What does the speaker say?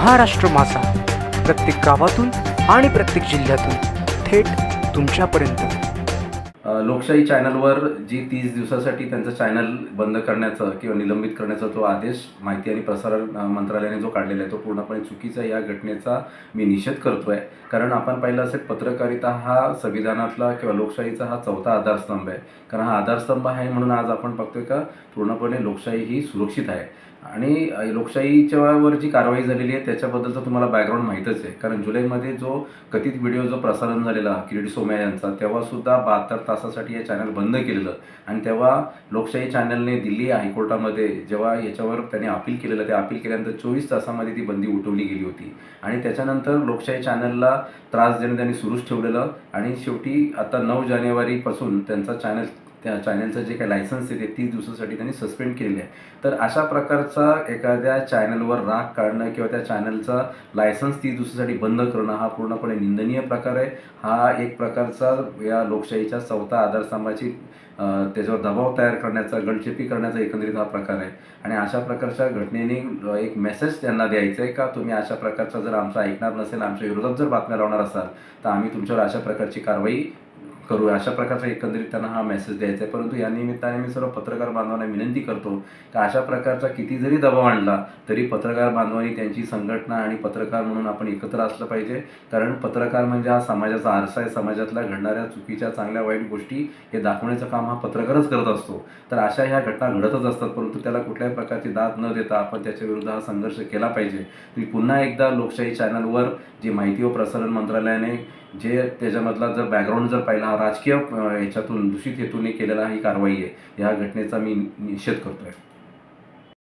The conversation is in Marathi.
महाराष्ट्र मासा प्रत्येक गावातून आणि प्रत्येक जिल्ह्यातून थेट तुमच्यापर्यंत. लोकशाही चॅनलवर जी तीस दिवसासाठी त्यांचं चॅनल बंद करण्याचं किंवा निलंबित करण्याचा जो आदेश माहिती आणि प्रसारण मंत्रालयाने जो काढलेला आहे तो पूर्णपणे चुकीचा या घटनेचा मी निषेध करतो आहे कारण आपण पाहिलं असेल पत्रकारिता हा संविधानातला किंवा लोकशाहीचा हा चौथा आधारस्तंभ आहे. कारण हा आधारस्तंभ आहे म्हणून आज आपण बघतोय का पूर्णपणे लोकशाही ही सुरक्षित आहे. आणि लोकशाहीच्यावर लोकशाहीच्या जी कारवाई झालेली आहे त्याच्याबद्दलचं तुम्हाला बॅकग्राऊंड माहीतच आहे. कारण जुलैमध्ये जो कथित व्हिडिओ जो प्रसारण झालेला किरीट सोमया यांचा तेव्हासुद्धा बहात्तर तासासाठी हे चॅनल बंद केलेलं. आणि तेव्हा लोकशाही चॅनलने दिल्ली हायकोर्टामध्ये जेव्हा याच्यावर त्यांनी अपील केलेलं ते अपील केल्यानंतर चोवीस तासामध्ये ती बंदी उठवली गेली होती. आणि त्याच्यानंतर लोकशाही चॅनलला त्रास देणं त्यांनी सुरूच ठेवलेलं. आणि शेवटी आता नऊ जानेवारीपासून त्यांचा चॅनल त्या चॅनलचं जे काही लायसन्स आहे ते तीस दिवसासाठी त्यांनी सस्पेंड केलेले आहे. तर अशा प्रकारचा एखाद्या चॅनलवर राग काढणं किंवा त्या चॅनलचा लायसन्स तीस दिवसासाठी बंद करणं हा पूर्णपणे निंदनीय प्रकार आहे. हा एक प्रकारचा या लोकशाहीच्या चौथा आधारस्तंभाची त्याच्यावर दबाव तयार करण्याचा गळचेपी करण्याचा एकंदरीत हा प्रकार आहे. आणि अशा प्रकारच्या घटनेने एक मेसेज त्यांना द्यायचा आहे का? तुम्ही अशा प्रकारचा जर आमचा ऐकणार नसेल आमच्या विरोधात जर बातम्या लावणार असाल तर आम्ही तुमच्यावर अशा प्रकारची कारवाई करू. अशा प्रकारचा एकंदरीत त्यांना हा मेसेज द्यायचा आहे. परंतु या निमित्ताने मी सर्व पत्रकार बांधवांना विनंती करतो की अशा प्रकारचा किती जरी दबाव आणला तरी पत्रकार बांधवांनी त्यांची संघटना आणि पत्रकार म्हणून आपण एकत्र असलं पाहिजे. कारण पत्रकार म्हणजे हा समाजाचा आरसा आहे. समाजातल्या घडणाऱ्या चुकीच्या चांगल्या वाईट गोष्टी हे दाखवण्याचं काम हा पत्रकारच करत असतो. तर अशा ह्या घटना घडतच असतात. परंतु त्याला कुठल्याही प्रकारची दाद न देता आपण त्याच्या विरुद्ध हा संघर्ष केला पाहिजे. मी पुन्हा एकदा लोकशाही चॅनलवर जी माहिती व प्रसारण मंत्रालयाने जे त्याच्यामधला जर बॅकग्राऊंड जर पाहिला राजकीय ह्याच्यातून याच्यातून दूषित हेतूने केलेला ही कारवाई आहे या घटनेचा मी निषेध करतोय.